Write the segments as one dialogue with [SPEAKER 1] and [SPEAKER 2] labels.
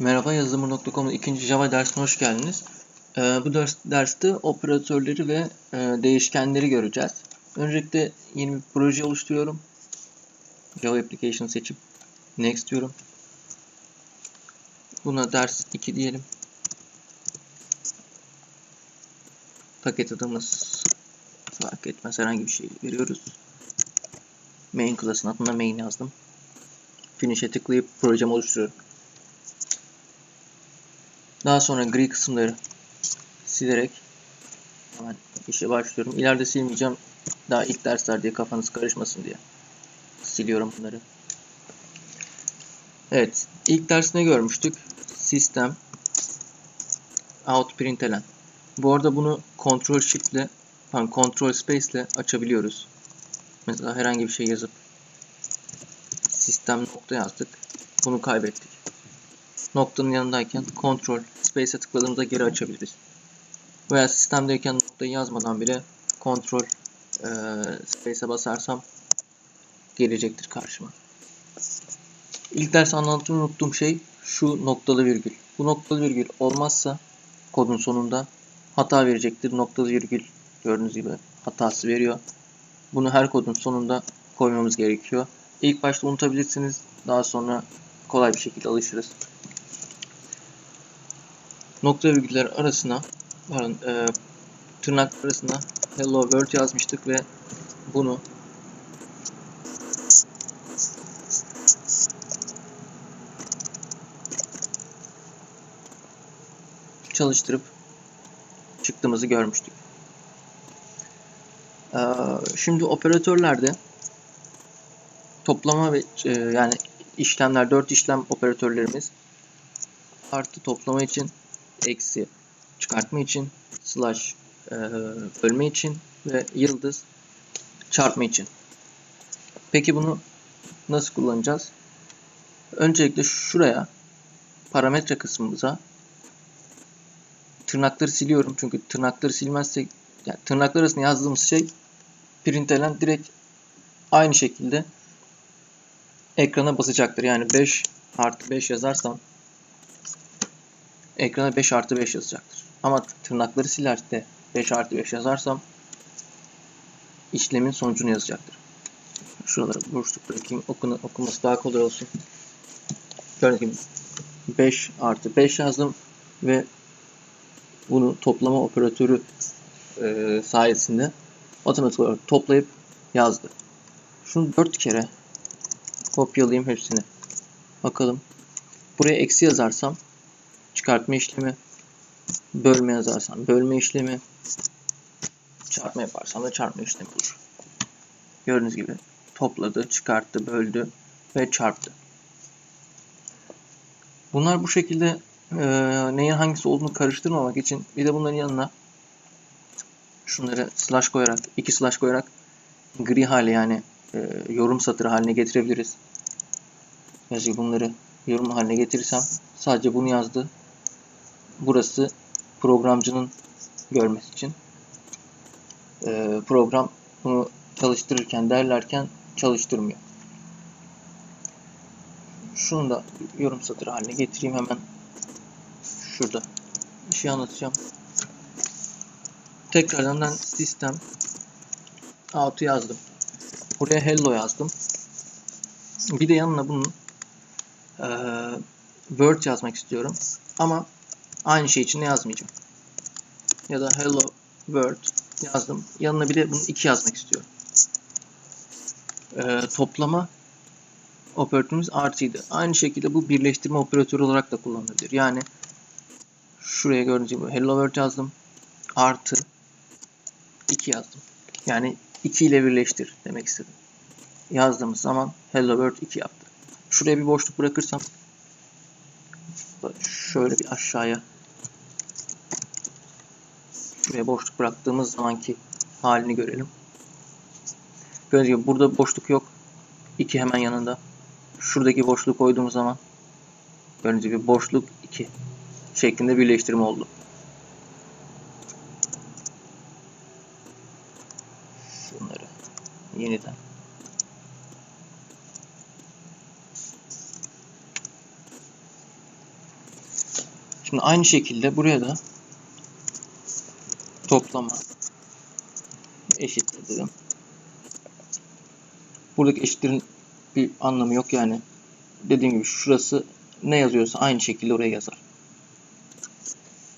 [SPEAKER 1] Merhaba yazılımı.com'un ikinci Java dersine hoş geldiniz. Ee, bu ders, derste operatörleri ve e, değişkenleri göreceğiz. Öncelikle yeni bir proje oluşturuyorum. Java Application seçip Next diyorum. Buna ders 2 diyelim. Paket adımız fark etmez herhangi bir şey veriyoruz. Main class'ın adına main yazdım. Finish'e tıklayıp projemi oluşturuyorum. Daha sonra gri kısımları silerek hemen işe başlıyorum. İleride silmeyeceğim. Daha ilk dersler diye kafanız karışmasın diye. Siliyorum bunları. Evet. ilk ders ne görmüştük? Sistem out println. Bu arada bunu Ctrl Shift ile yani Ctrl Space ile açabiliyoruz. Mesela herhangi bir şey yazıp sistem nokta yazdık. Bunu kaybettik noktanın yanındayken Ctrl Space'e tıkladığımızda geri açabiliriz. Veya sistemdeyken noktayı yazmadan bile Ctrl e, Space'e basarsam gelecektir karşıma. İlk ders anlatmayı unuttuğum şey şu noktalı virgül. Bu noktalı virgül olmazsa kodun sonunda hata verecektir. Noktalı virgül gördüğünüz gibi hatası veriyor. Bunu her kodun sonunda koymamız gerekiyor. İlk başta unutabilirsiniz. Daha sonra kolay bir şekilde alışırız nokta virgüller arasına pardon, e, tırnak arasına hello world yazmıştık ve bunu çalıştırıp çıktığımızı görmüştük. Ee, şimdi operatörlerde toplama ve e, yani işlemler 4 işlem operatörlerimiz artı toplama için eksi çıkartma için, slash e, bölme için ve yıldız çarpma için. Peki bunu nasıl kullanacağız? Öncelikle şuraya parametre kısmımıza tırnakları siliyorum. Çünkü tırnakları silmezsek yani tırnaklar arasında yazdığımız şey println direkt aynı şekilde ekrana basacaktır. Yani 5 artı 5 yazarsam ekrana 5 artı 5 yazacaktır. Ama tırnakları silerse 5 artı 5 yazarsam işlemin sonucunu yazacaktır. Şuralara boşluk bırakayım. Okunu, okuması daha kolay olsun. Gördüğünüz gibi 5 artı 5 yazdım ve bunu toplama operatörü e, sayesinde otomatik olarak toplayıp yazdı. Şunu 4 kere kopyalayayım hepsini. Bakalım. Buraya eksi yazarsam çıkartma işlemi, bölme yazarsam bölme işlemi, çarpma yaparsam da çarpma işlemi olur. Gördüğünüz gibi topladı, çıkarttı, böldü ve çarptı. Bunlar bu şekilde e, neyin hangisi olduğunu karıştırmamak için bir de bunların yanına şunları slash koyarak, iki slash koyarak gri hale yani e, yorum satırı haline getirebiliriz. Mesela bunları yorum haline getirirsem sadece bunu yazdı burası programcının görmesi için. Ee, program bunu çalıştırırken derlerken çalıştırmıyor. Şunu da yorum satırı haline getireyim hemen. Şurada bir şey anlatacağım. Tekrardan ben sistem out'u yazdım. Buraya hello yazdım. Bir de yanına bunun e, word yazmak istiyorum. Ama Aynı şey için ne yazmayacağım. Ya da hello world yazdım. Yanına bir de bunu 2 yazmak istiyorum. Ee, toplama operatörümüz artıydı. Aynı şekilde bu birleştirme operatörü olarak da kullanılabilir. Yani şuraya gördüğünüz gibi hello world yazdım. Artı 2 yazdım. Yani 2 ile birleştir demek istedim. Yazdığımız zaman hello world 2 yaptı. Şuraya bir boşluk bırakırsam şöyle bir aşağıya şuraya boşluk bıraktığımız zamanki halini görelim. Gördüğünüz gibi burada boşluk yok. 2 hemen yanında. Şuradaki boşluğu koyduğumuz zaman gördüğünüz gibi boşluk 2 şeklinde birleştirme oldu. Şunları yeniden Şimdi aynı şekilde buraya da toplama eşittir dedim. Buradaki eşittirin bir anlamı yok yani. Dediğim gibi şurası ne yazıyorsa aynı şekilde oraya yazar.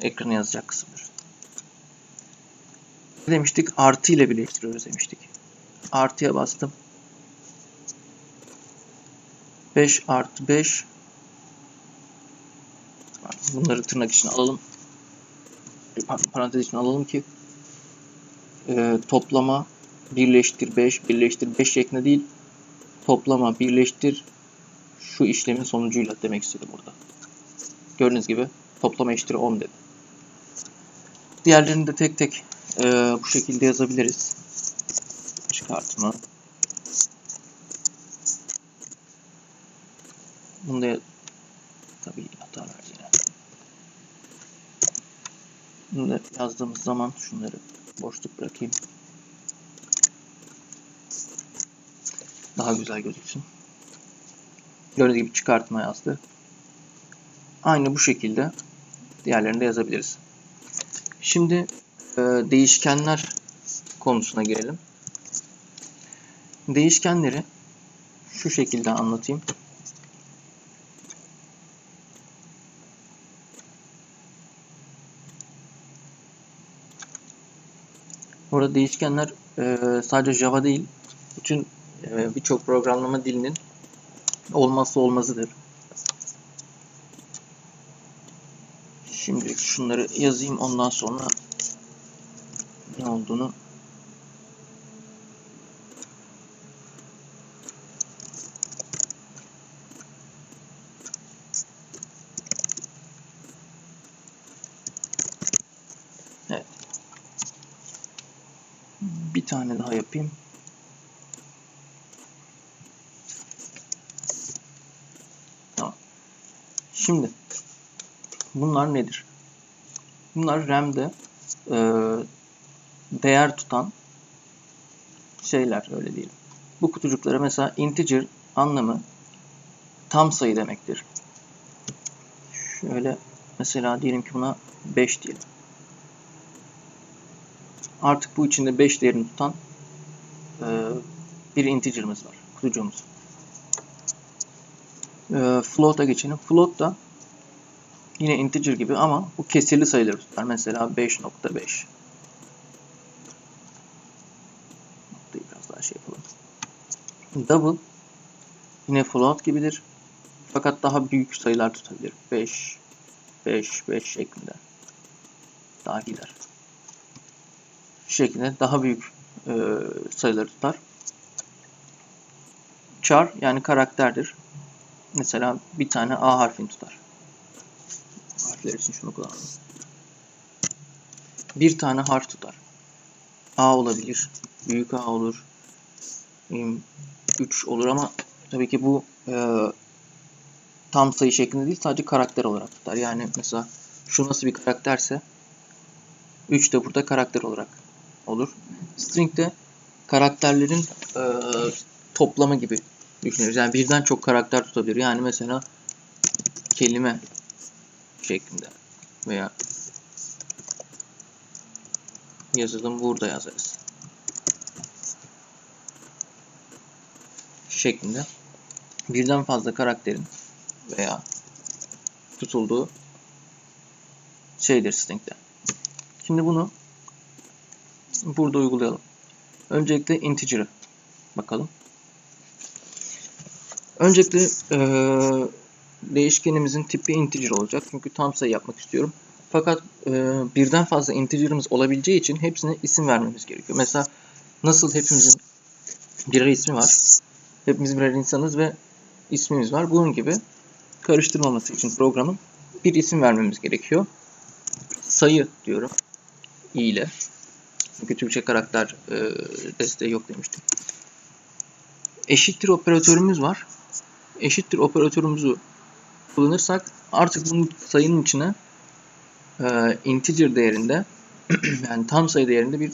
[SPEAKER 1] Ekrana yazacak kısımdır. Demiştik? Artı ile birleştiriyoruz demiştik. Artıya bastım. 5 artı 5 Bunları tırnak içine alalım. Parantez içine alalım ki e, toplama birleştir 5 birleştir 5 şeklinde değil toplama birleştir şu işlemin sonucuyla demek istedim burada. Gördüğünüz gibi toplama eşittir 10 dedim. Diğerlerini de tek tek e, bu şekilde yazabiliriz. Çıkartma. Bunda tabii hata verdi yine. Yazdığımız zaman şunları boşluk bırakayım. Daha güzel gözüksün. Gördüğünüz gibi çıkartma yazdı. Aynı bu şekilde diğerlerini de yazabiliriz. Şimdi e, değişkenler konusuna girelim. Değişkenleri şu şekilde anlatayım. Burada değişkenler e, sadece Java değil, bütün e, birçok programlama dilinin olmazsa olmazıdır. Şimdi şunları yazayım ondan sonra ne olduğunu Bir tane daha yapayım. Şimdi bunlar nedir? Bunlar RAM'de e, değer tutan şeyler öyle diyelim. Bu kutucuklara mesela integer anlamı tam sayı demektir. Şöyle mesela diyelim ki buna 5 diyelim. Artık bu içinde 5 değerini tutan e, bir integer'ımız var. Kutucuğumuz. E, float'a geçelim. Float da yine integer gibi ama bu kesirli sayıları tutar. Mesela 5.5. Noktayı biraz daha şey yapalım. Double yine float gibidir. Fakat daha büyük sayılar tutabilir. 5, 5, 5 şeklinde. Daha gider. Şu şekilde daha büyük e, sayıları tutar. Char yani karakterdir. Mesela bir tane A harfini tutar. Harfler için şunu kullanalım. Bir tane harf tutar. A olabilir. Büyük A olur. 3 olur ama tabii ki bu e, tam sayı şeklinde değil sadece karakter olarak tutar. Yani mesela şu nasıl bir karakterse 3 de burada karakter olarak olur. String de karakterlerin e, toplamı gibi düşünürüz. Yani birden çok karakter tutabilir. Yani mesela kelime şeklinde veya yazılım burada yazarız. şeklinde birden fazla karakterin veya tutulduğu şeydir string'de. Şimdi bunu burada uygulayalım. Öncelikle integer'ı bakalım. Öncelikle e, değişkenimizin tipi integer olacak. Çünkü tam sayı yapmak istiyorum. Fakat e, birden fazla integer'ımız olabileceği için hepsine isim vermemiz gerekiyor. Mesela nasıl hepimizin birer ismi var. Hepimiz birer insanız ve ismimiz var. Bunun gibi karıştırmaması için programın bir isim vermemiz gerekiyor. Sayı diyorum. i ile. Çünkü Türkçe karakter e, desteği yok demiştim. Eşittir operatörümüz var. Eşittir operatörümüzü kullanırsak artık bunun sayının içine e, integer değerinde yani tam sayı değerinde bir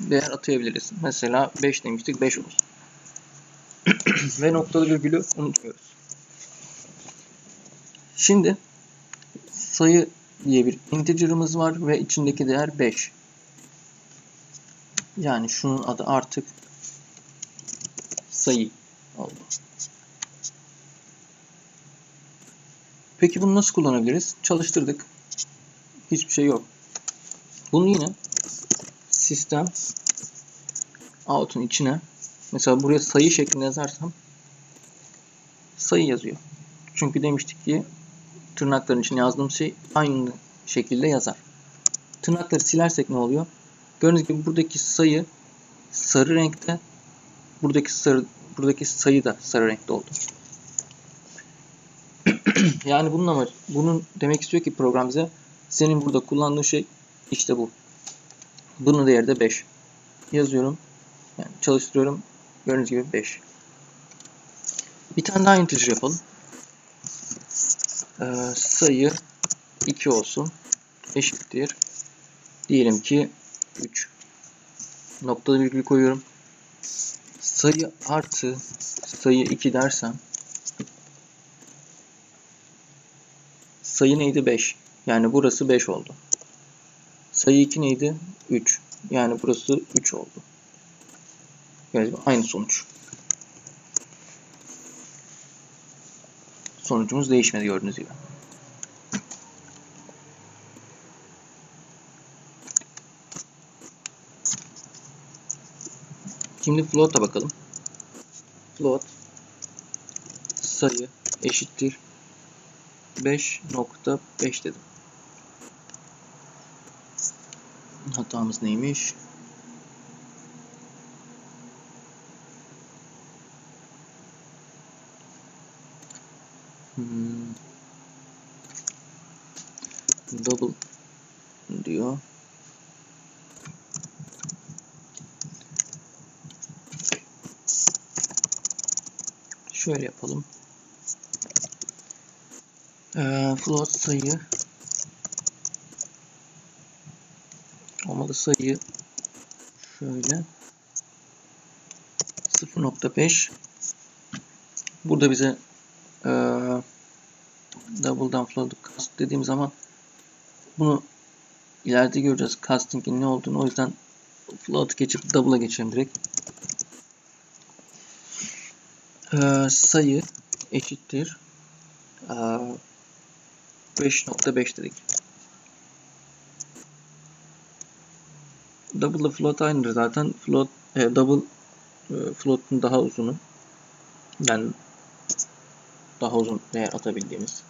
[SPEAKER 1] değer atayabiliriz. Mesela 5 demiştik 5 olsun. Ve noktalı virgülü unutmuyoruz. Şimdi sayı diye bir integer'ımız var ve içindeki değer 5. Yani şunun adı artık sayı oldu. Peki bunu nasıl kullanabiliriz? Çalıştırdık. Hiçbir şey yok. Bunu yine sistem out'un içine mesela buraya sayı şeklinde yazarsam sayı yazıyor. Çünkü demiştik ki tırnakların içine yazdığım şey aynı şekilde yazar. Tırnakları silersek ne oluyor? Gördüğünüz gibi buradaki sayı sarı renkte. Buradaki sarı buradaki sayı da sarı renkte oldu. yani bunun amacı, bunun demek istiyor ki program bize senin burada kullandığın şey işte bu. Bunun değeri de 5. Yazıyorum. Yani çalıştırıyorum. Gördüğünüz gibi 5. Bir tane daha integer yapalım. Ee, sayı 2 olsun. Eşittir. Diyelim ki 3. Noktalı virgül koyuyorum. Sayı artı sayı 2 dersem sayı neydi? 5. Yani burası 5 oldu. Sayı 2 neydi? 3. Yani burası 3 oldu. Yani aynı sonuç. Sonucumuz değişmedi gördüğünüz gibi. Şimdi float'a bakalım. Float sayı eşittir 5.5 dedim. Hatamız neymiş? Hmm. Double diyor. Şöyle yapalım. Ee, float sayı. Olmalı sayı. Şöyle. 0.5 burada bize e, double'dan float cast dediğim zaman bunu ileride göreceğiz. Casting'in ne olduğunu. O yüzden float geçip double'a geçelim direkt e, sayı eşittir e, 5.5 dedik double float aynıdır zaten. Float e, double e, float'un daha uzunu. Yani daha uzun değer atabildiğimiz.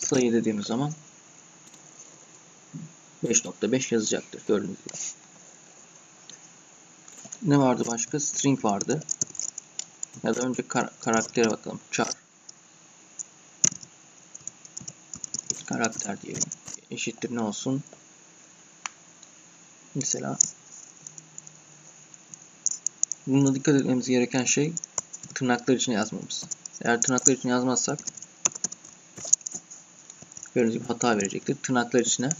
[SPEAKER 1] Sayı dediğimiz zaman 5.5 yazacaktır gördüğünüz gibi. Ne vardı başka? String vardı. Ya da önce kar karaktere bakalım. Char. karakter diyelim. Eşittir ne olsun? Mesela bunda dikkat etmemiz gereken şey tırnaklar için yazmamız. Eğer tırnaklar için yazmazsak gördüğünüz gibi hata verecektir. Tırnaklar içine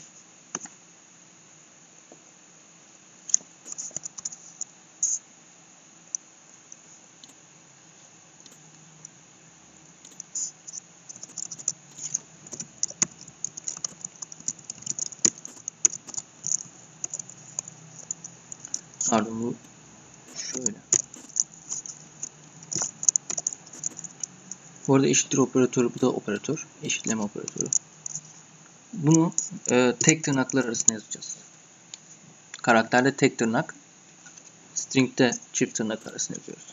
[SPEAKER 1] Pardon bu şöyle. Bu arada eşittir operatörü bu da operatör. Eşitleme operatörü. Bunu e, tek tırnaklar arasında yazacağız. Karakterde tek tırnak. String'de çift tırnak arasında yazıyoruz.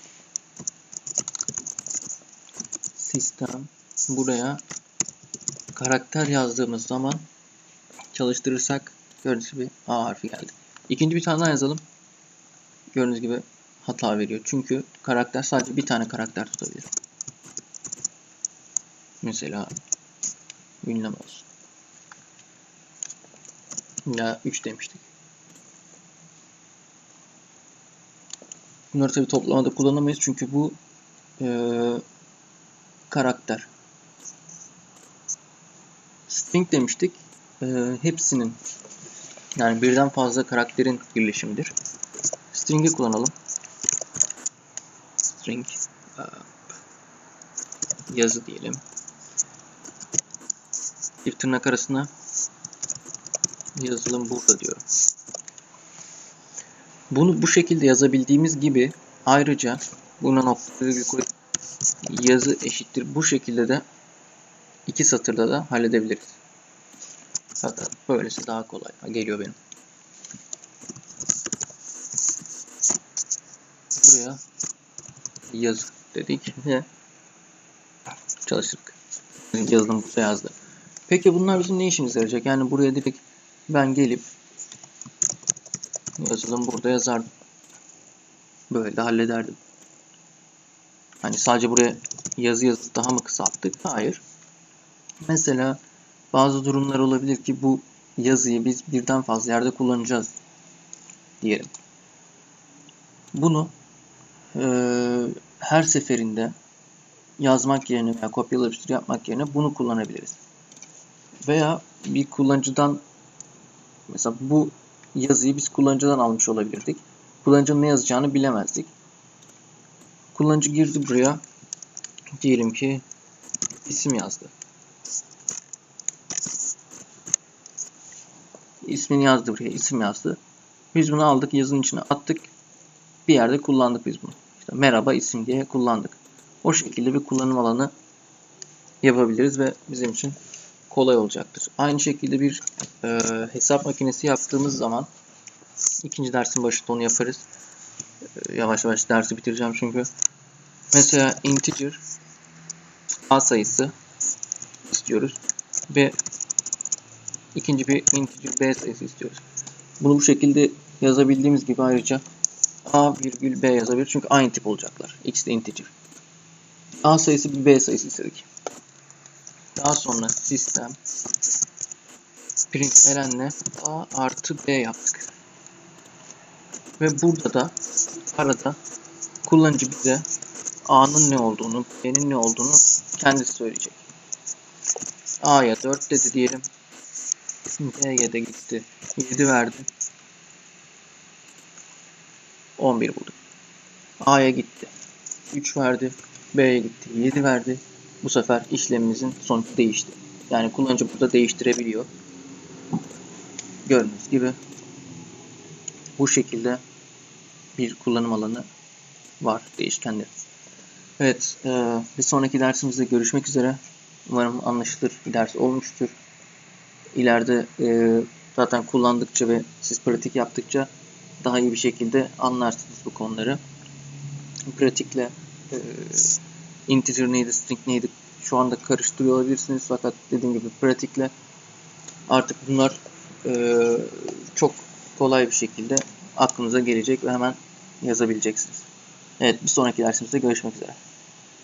[SPEAKER 1] Sistem buraya karakter yazdığımız zaman çalıştırırsak gördüğünüz gibi A harfi geldi. İkinci bir tane daha yazalım gördüğünüz gibi hata veriyor. Çünkü karakter sadece bir tane karakter tutabilir. Mesela ünlem olsun. Ya 3 demiştik. Bunları tabi toplamada kullanamayız çünkü bu e, karakter. String demiştik. E, hepsinin yani birden fazla karakterin birleşimidir. String'i kullanalım. string e, yazı diyelim. Bir tırnak arasına yazılım burada diyorum. Bunu bu şekilde yazabildiğimiz gibi ayrıca buna nokta virgül koyup yazı eşittir bu şekilde de iki satırda da halledebiliriz. Hatta böylesi daha kolay geliyor benim. Buraya yazı dedik ve çalıştırdık. Yazılım burada yazdı. Peki bunlar bizim ne işimize yarayacak? Yani buraya direkt ben gelip yazılım burada yazardım. Böyle de hallederdim. Hani sadece buraya yazı yazıp daha mı kısalttık? Hayır. Mesela bazı durumlar olabilir ki bu yazıyı biz birden fazla yerde kullanacağız diyelim. Bunu e, her seferinde yazmak yerine veya kopyala yapıştır yapmak yerine bunu kullanabiliriz. Veya bir kullanıcıdan mesela bu yazıyı biz kullanıcıdan almış olabilirdik. Kullanıcının ne yazacağını bilemezdik. Kullanıcı girdi buraya. Diyelim ki isim yazdı. İsmini yazdı buraya, isim yazdı. Biz bunu aldık, yazının içine attık. Bir yerde kullandık biz bunu. İşte merhaba isim diye kullandık. O şekilde bir kullanım alanı yapabiliriz ve bizim için kolay olacaktır. Aynı şekilde bir e, hesap makinesi yaptığımız zaman ikinci dersin başında onu yaparız. E, yavaş yavaş dersi bitireceğim çünkü. Mesela integer a sayısı istiyoruz ve ikinci bir integer b sayısı istiyoruz. Bunu bu şekilde yazabildiğimiz gibi ayrıca a virgül b yazabilir çünkü aynı tip olacaklar. X de integer. A sayısı bir B sayısı istedik. Daha sonra sistem print elenle A artı B yaptık. Ve burada da arada kullanıcı bize A'nın ne olduğunu, B'nin ne olduğunu kendisi söyleyecek. A'ya 4 dedi diyelim. B'ye de gitti. 7 verdi. 11 bulduk. A'ya gitti. 3 verdi. B'ye gitti. 7 verdi. Bu sefer işlemimizin sonucu değişti. Yani kullanıcı burada değiştirebiliyor. Gördüğünüz gibi bu şekilde bir kullanım alanı var değişkenler. Evet, e, bir sonraki dersimizde görüşmek üzere. Umarım anlaşılır bir ders olmuştur. İleride e, zaten kullandıkça ve siz pratik yaptıkça daha iyi bir şekilde anlarsınız bu konuları. Pratikle e, integer neydi, string neydi şu anda karıştırıyor olabilirsiniz. Fakat dediğim gibi pratikle artık bunlar e, çok kolay bir şekilde aklınıza gelecek ve hemen yazabileceksiniz. Evet bir sonraki dersimizde görüşmek üzere.